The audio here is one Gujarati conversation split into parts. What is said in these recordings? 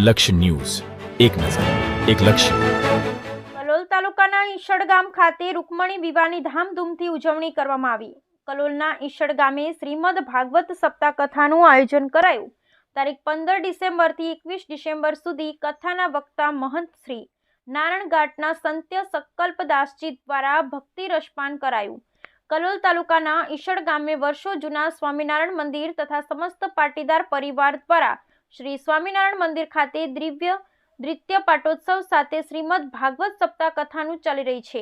લક્ષ્ય ન્યૂઝ. એક નજર, એક લક્ષ્ય. કલોલ તાલુકાના ઈશડ ગામ ખાતે રૂકમણી વિવાહની ધામધૂમથી ઉજવણી કરવામાં આવી. કલોલના ઈશડ ગામે શ્રીમદ ભાગવત સપ્તાહ કથાનું આયોજન કરાયું. તારીખ પંદર ડિસેમ્બરથી એકવીસ ડિસેમ્બર સુધી કથાના વક્તા મહંત શ્રી નારણઘાટના સંત્ય સંકલ્પદાસજી દ્વારા ભક્તિ રસપાન કરાયું. કલોલ તાલુકાના ઈશડ ગામે વર્ષો જૂના સ્વામિનારાયણ મંદિર તથા સમસ્ત પાટીદાર પરિવાર દ્વારા શ્રી સ્વામિનારાયણ મંદિર ખાતે દિવ્ય નૃત્ય પાટોત્સવ સાથે શ્રીમદ ભાગવત સપ્તાહ કથાનું ચાલી રહી છે.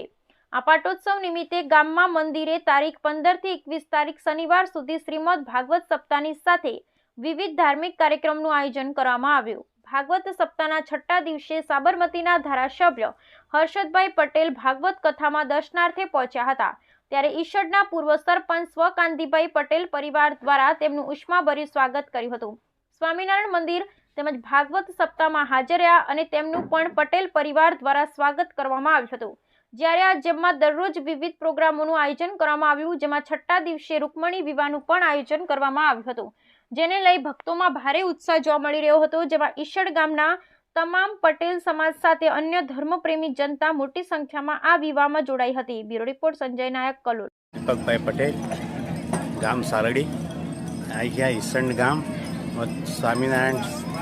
આ પાટોત્સવ નિમિત્તે ગામમાં મંદિરે તારીખ પંદરથી એકવીસ તારીખ શનિવાર સુધી શ્રીમદ ભાગવત સપ્તાહની સાથે વિવિધ ધાર્મિક કાર્યક્રમનું આયોજન કરવામાં આવ્યું. ભાગવત સપ્તાહના છઠ્ઠા દિવસે સાબરમતીના ધારાસભ્ય હર્ષદભાઈ પટેલ ભાગવત કથામાં દર્શનાર્થે પહોંચ્યા હતા. ત્યારે ઈશડના પૂર્વ સરપંચ સ્વકાંતિભાઈ પટેલ પરિવાર દ્વારા તેમનું ઉષ્માભર્યું સ્વાગત કર્યું હતું. સ્વામિનારાયણ મંદિર તેમજ ભાગવત સપ્તાહમાં હાજર રહ્યા અને તેમનું પણ પટેલ પરિવાર દ્વારા સ્વાગત કરવામાં આવ્યું હતું. જ્યારે આ જેમમાં દરરોજ વિવિધ પ્રોગ્રામોનું આયોજન કરવામાં આવ્યું, જેમાં છઠ્ઠા દિવસે રૂકમણી વિવાહનું પણ આયોજન કરવામાં આવ્યું હતું. જેને લઈ ભક્તોમાં ભારે ઉત્સાહ જોવા મળી રહ્યો હતો, જેમાં ઈશડ ગામના તમામ પટેલ સમાજ સાથે અન્ય ધર્મપ્રેમી જનતા મોટી સંખ્યામાં આ વિવાહમાં જોડાઈ હતી. Bureau report, Sanjay Nayak, Kalol. દીપકભાઈ પટેલ, ગામ સારડી. અહીંયા ઈસણ ગામ. સ્વામિનારાયણ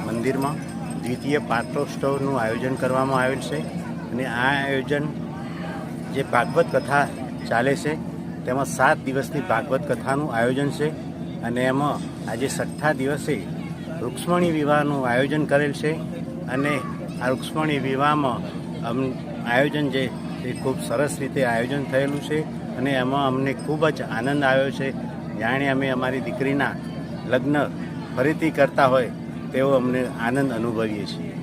મંદિરમાં દ્વિતીય પાત્રોત્સવનું આયોજન કરવામાં આવેલ છે અને આ આયોજન જે ભાગવત કથા ચાલે છે, તેમાં સાત દિવસની ભાગવત કથાનું આયોજન છે અને એમાં આજે છઠ્ઠા દિવસે રૂક્ષ્મણી વિવાહનું આયોજન કરેલ છે અને આ રૂક્ષ્મણી વિવાહમાં આયોજન જે એ ખૂબ સરસ રીતે આયોજન થયેલું છે અને એમાં અમને ખૂબ જ આનંદ આવ્યો છે. જાણે અમે અમારી દીકરીના લગ્ન ફરીથી કરતા હોય તેવો અમને આનંદ અનુભવીએ છીએ.